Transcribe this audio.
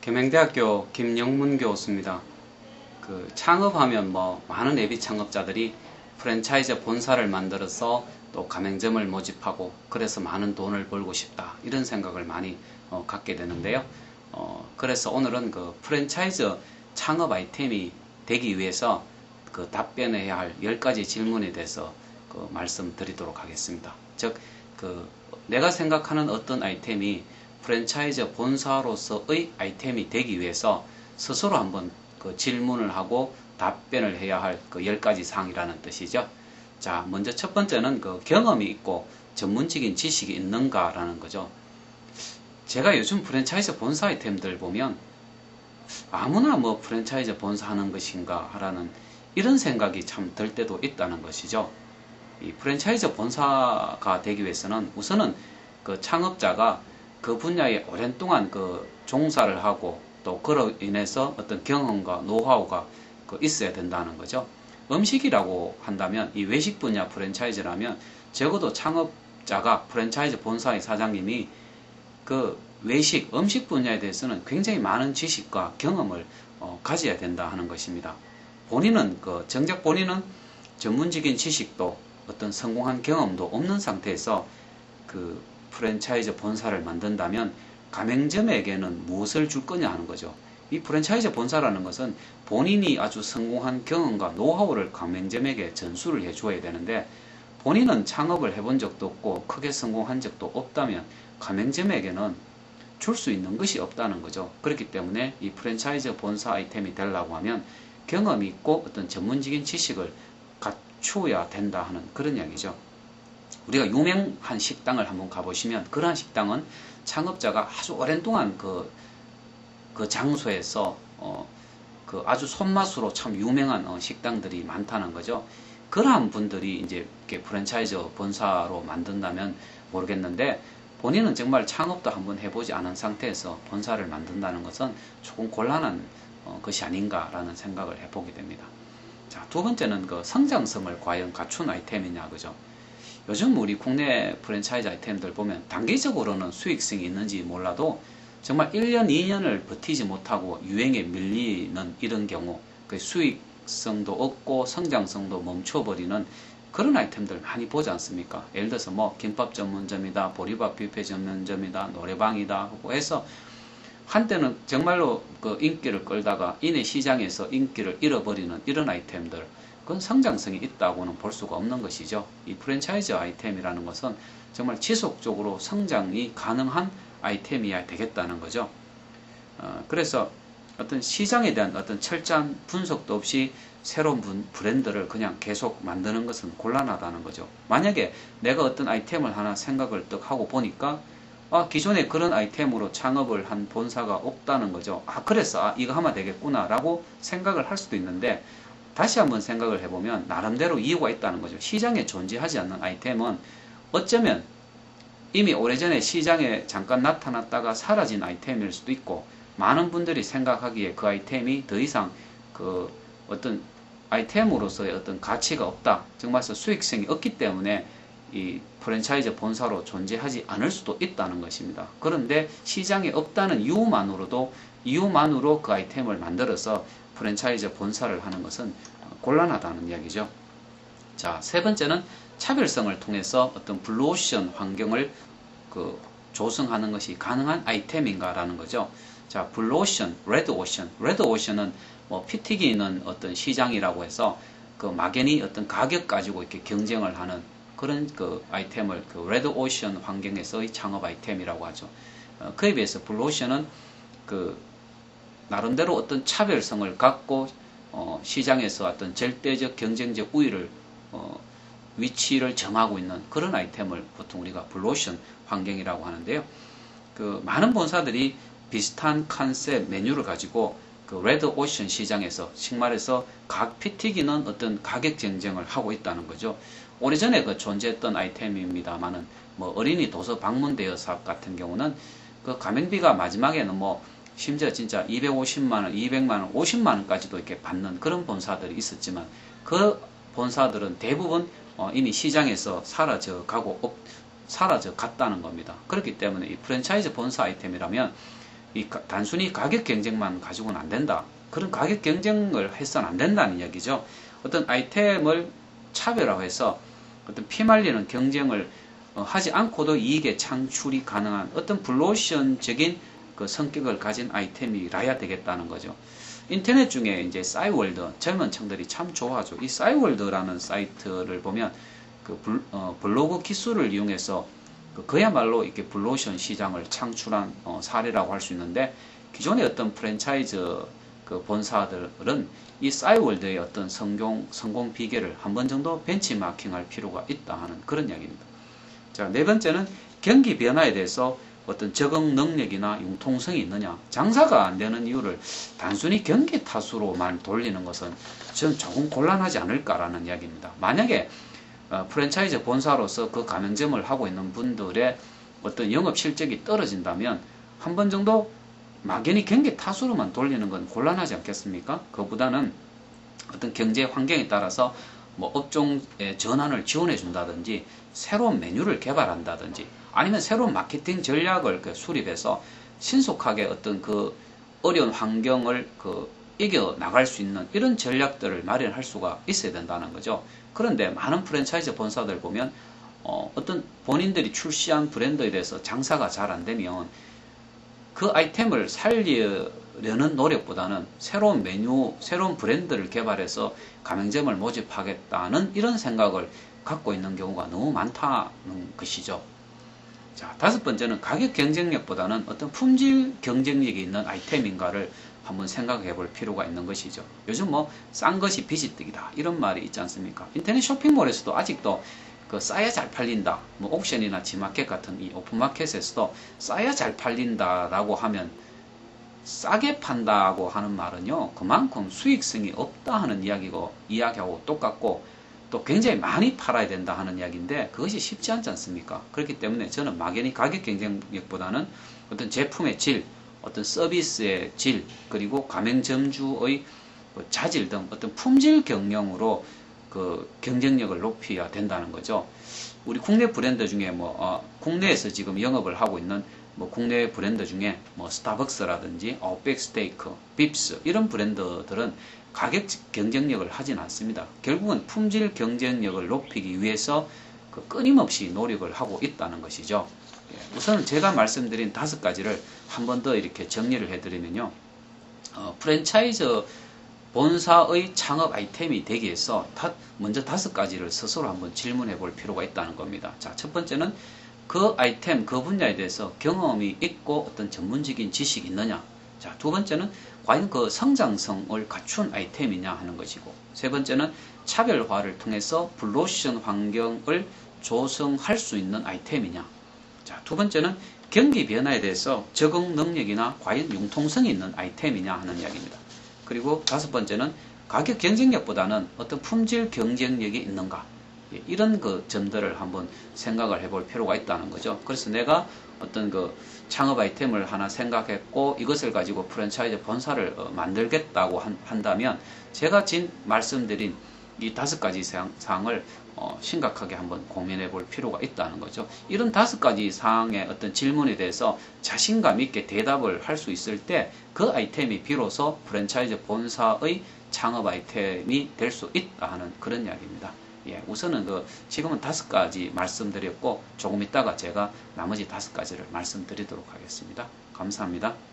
계명대학교 김영문 교수입니다. 그 창업하면 뭐 많은 애비 창업자들이 프랜차이즈 본사를 만들어서 또 가맹점을 모집하고 그래서 많은 돈을 벌고 싶다 이런 생각을 많이 어, 갖게 되는데요. 어, 그래서 오늘은 그 프랜차이즈 창업 아이템이 되기 위해서 그 답변해야 할 10가지 질문에 대해서 그 말씀드리도록 하겠습니다. 즉, 그 내가 생각하는 어떤 아이템이 프랜차이즈 본사로서의 아이템이 되기 위해서 스스로 한번 그 질문을 하고 답변을 해야 할 그 10가지 사항이라는 뜻이죠. 자, 먼저 첫 번째는 그 경험이 있고 전문적인 지식이 있는가라는 거죠. 제가 요즘 프랜차이즈 본사 아이템들 보면 아무나 뭐 프랜차이즈 본사 하는 것인가 라는 이런 생각이 참 들 때도 있다는 것이죠. 이 프랜차이즈 본사가 되기 위해서는 우선은 그 창업자가 그 분야에 오랜 동안 그 종사를 하고 또 그로 인해서 어떤 경험과 노하우가 그 있어야 된다는 거죠. 음식이라고 한다면 이 외식 분야 프랜차이즈라면 적어도 창업자가 프랜차이즈 본사의 사장님이 그 외식 음식 분야에 대해서는 굉장히 많은 지식과 경험을 어, 가져야 된다 하는 것입니다. 본인은 그 정작 본인은 전문적인 지식도 어떤 성공한 경험도 없는 상태에서 그 프랜차이즈 본사를 만든다면 가맹점에게는 무엇을 줄 거냐 하는 거죠. 이 프랜차이즈 본사라는 것은 본인이 아주 성공한 경험과 노하우를 가맹점에게 전수를 해주어야 되는데 본인은 창업을 해본 적도 없고 크게 성공한 적도 없다면 가맹점에게는 줄 수 있는 것이 없다는 거죠. 그렇기 때문에 이 프랜차이즈 본사 아이템이 되려고 하면 경험이 있고 어떤 전문적인 지식을 갖추어야 된다 하는 그런 이야기죠. 우리가 유명한 식당을 한번 가보시면 그러한 식당은 창업자가 아주 오랜 동안 그, 그 장소에서 어, 그 아주 손맛으로 참 유명한 어, 식당들이 많다는 거죠. 그러한 분들이 이제 이렇게 프랜차이즈 본사로 만든다면 모르겠는데 본인은 정말 창업도 한번 해보지 않은 상태에서 본사를 만든다는 것은 조금 곤란한 어, 것이 아닌가라는 생각을 해보게 됩니다. 자, 두 번째는 그 성장성을 과연 갖춘 아이템이냐, 그죠? 요즘 우리 국내 프랜차이즈 아이템들 보면 단기적으로는 수익성이 있는지 몰라도 정말 1년, 2년을 버티지 못하고 유행에 밀리는 이런 경우 그 수익성도 없고 성장성도 멈춰버리는 그런 아이템들 많이 보지 않습니까? 예를 들어서 뭐 김밥 전문점이다, 보리밥 뷔페 전문점이다, 노래방이다 하고 해서 한때는 정말로 그 인기를 끌다가 이내 시장에서 인기를 잃어버리는 이런 아이템들 그건 성장성이 있다고는 볼 수가 없는 것이죠. 이 프랜차이즈 아이템이라는 것은 정말 지속적으로 성장이 가능한 아이템이어야 되겠다는 거죠. 어, 그래서 어떤 시장에 대한 어떤 철저한 분석도 없이 새로운 브랜드를 그냥 계속 만드는 것은 곤란하다는 거죠. 만약에 내가 어떤 아이템을 하나 생각을 떡 하고 보니까 아, 기존에 그런 아이템으로 창업을 한 본사가 없다는 거죠. 아, 그래서 아, 이거 하면 되겠구나 라고 생각을 할 수도 있는데 다시 한번 생각을 해보면 나름대로 이유가 있다는 거죠. 시장에 존재하지 않는 아이템은 어쩌면 이미 오래전에 시장에 잠깐 나타났다가 사라진 아이템일 수도 있고 많은 분들이 생각하기에 그 아이템이 더 이상 그 어떤 아이템으로서의 어떤 가치가 없다. 정말 수익성이 없기 때문에 이 프랜차이즈 본사로 존재하지 않을 수도 있다는 것입니다. 그런데 시장에 없다는 이유만으로도 이유만으로 그 아이템을 만들어서 프랜차이즈 본사를 하는 것은 곤란하다는 이야기죠. 자, 세 번째는 차별성을 통해서 어떤 블루오션 환경을 그 조성하는 것이 가능한 아이템인가라는 거죠. 자, 블루오션, 레드오션. 레드오션은 뭐 피 튀기는 어떤 시장이라고 해서 그 막연히 어떤 가격 가지고 이렇게 경쟁을 하는 그런 그 아이템을 그 레드오션 환경에서의 창업 아이템이라고 하죠. 어, 그에 비해서 블루오션은 그 나름대로 어떤 차별성을 갖고 어, 시장에서 어떤 절대적 경쟁적 우위를 어, 위치를 정하고 있는 그런 아이템을 보통 우리가 블루오션 환경이라고 하는데요. 그 많은 본사들이 비슷한 컨셉 메뉴를 가지고 그 레드 오션 시장에서 정말에서 각 피튀기는 어떤 가격 경쟁을 하고 있다는 거죠. 오래전에 그 존재했던 아이템입니다만은 뭐 어린이 도서 방문 대여 사업 같은 경우는 그 가맹비가 마지막에는 뭐 심지어 진짜 250만 원, 200만 원, 50만 원까지도 이렇게 받는 그런 본사들이 있었지만 그 본사들은 대부분 어 이미 시장에서 사라져 가고 사라져 갔다는 겁니다. 그렇기 때문에 이 프랜차이즈 본사 아이템이라면 이 가- 단순히 가격 경쟁만 가지고는 안 된다. 그런 가격 경쟁을 해서는 안 된다는 이야기죠. 어떤 아이템을 차별화해서 어떤 피말리는 경쟁을 어, 하지 않고도 이익의 창출이 가능한 어떤 블루오션적인 그 성격을 가진 아이템이라야 되겠다는 거죠. 인터넷 중에 이제 싸이월드 젊은 층들이 참 좋아하죠. 이 싸이월드라는 사이트를 보면 그 블, 어, 블로그 기술을 이용해서 그 그야말로 이렇게 블루오션 시장을 창출한 어, 사례라고 할 수 있는데 기존의 어떤 프랜차이즈 그 본사들은 이 싸이월드의 어떤 성공 성공 비결을 한 번 정도 벤치마킹할 필요가 있다 하는 그런 이야기입니다. 자, 네 번째는 경기 변화에 대해서 어떤 적응 능력이나 융통성이 있느냐. 장사가 안 되는 이유를 단순히 경기 탓으로만 돌리는 것은 저는 조금 곤란하지 않을까라는 이야기입니다. 만약에 어, 프랜차이즈 본사로서 그 가맹점을 하고 있는 분들의 어떤 영업 실적이 떨어진다면 한 번 정도 막연히 경기 탓으로만 돌리는 건 곤란하지 않겠습니까? 그보다는 어떤 경제 환경에 따라서 뭐 업종의 전환을 지원해 준다든지 새로운 메뉴를 개발한다든지 아니면 새로운 마케팅 전략을 그 수립해서 신속하게 어떤 그 어려운 환경을 그 이겨 나갈 수 있는 이런 전략들을 마련할 수가 있어야 된다는 거죠. 그런데 많은 프랜차이즈 본사들 보면 어, 어떤 본인들이 출시한 브랜드에 대해서 장사가 잘 안 되면 그 아이템을 살리려는 노력보다는 새로운 메뉴, 새로운 브랜드를 개발해서 가맹점을 모집하겠다는 이런 생각을 갖고 있는 경우가 너무 많다는 것이죠. 자, 다섯 번째는 가격 경쟁력보다는 어떤 품질 경쟁력이 있는 아이템인가를 한번 생각해 볼 필요가 있는 것이죠. 요즘 뭐 싼 것이 비지떡이다 이런 말이 있지 않습니까? 인터넷 쇼핑몰에서도 아직도 그 싸야 잘 팔린다. 뭐 옥션이나 지마켓 같은 이 오픈마켓에서도 싸야 잘 팔린다라고 하면 싸게 판다고 하는 말은요. 그만큼 수익성이 없다 하는 이야기고 이야기하고 똑같고 또 굉장히 많이 팔아야 된다 하는 이야기인데 그것이 쉽지 않지 않습니까? 그렇기 때문에 저는 막연히 가격 경쟁력보다는 어떤 제품의 질, 어떤 서비스의 질, 그리고 가맹점주의 그 자질 등 어떤 품질 경영으로 그 경쟁력을 높여야 된다는 거죠. 우리 국내 브랜드 중에 뭐 어, 국내에서 지금 영업을 하고 있는 뭐 국내 브랜드 중에 뭐 스타벅스라든지 아웃백 스테이크, 빕스 이런 브랜드들은 가격 경쟁력을 하진 않습니다. 결국은 품질 경쟁력을 높이기 위해서 그 끊임없이 노력을 하고 있다는 것이죠. 예, 우선 제가 말씀드린 다섯 가지를 한 번 더 이렇게 정리를 해드리면요. 어, 프랜차이즈 본사의 창업 아이템이 되기 위해서 다, 먼저 다섯 가지를 스스로 한번 질문해 볼 필요가 있다는 겁니다. 자, 첫 번째는 그 아이템, 그 분야에 대해서 경험이 있고 어떤 전문적인 지식이 있느냐. 자, 두 번째는 과연 그 성장성을 갖춘 아이템이냐 하는 것이고, 세 번째는 차별화를 통해서 블루오션 환경을 조성할 수 있는 아이템이냐. 자, 두 번째는 경기 변화에 대해서 적응 능력이나 과연 융통성이 있는 아이템이냐 하는 이야기입니다. 그리고 다섯 번째는 가격 경쟁력보다는 어떤 품질 경쟁력이 있는가. 예, 이런 그 점들을 한번 생각을 해볼 필요가 있다는 거죠. 그래서 내가 어떤 그 창업 아이템을 하나 생각했고 이것을 가지고 프랜차이즈 본사를 어, 만들겠다고 한, 한다면 제가 진 말씀드린 이 다섯 가지 사항을 어, 심각하게 한번 고민해 볼 필요가 있다는 거죠. 이런 다섯 가지 사항의 어떤 질문에 대해서 자신감 있게 대답을 할 수 있을 때 그 아이템이 비로소 프랜차이즈 본사의 창업 아이템이 될 수 있다 하는 그런 이야기입니다. 예, 우선은 그 지금은 다섯 가지 말씀드렸고 조금 있다가 제가 나머지 다섯 가지를 말씀드리도록 하겠습니다. 감사합니다.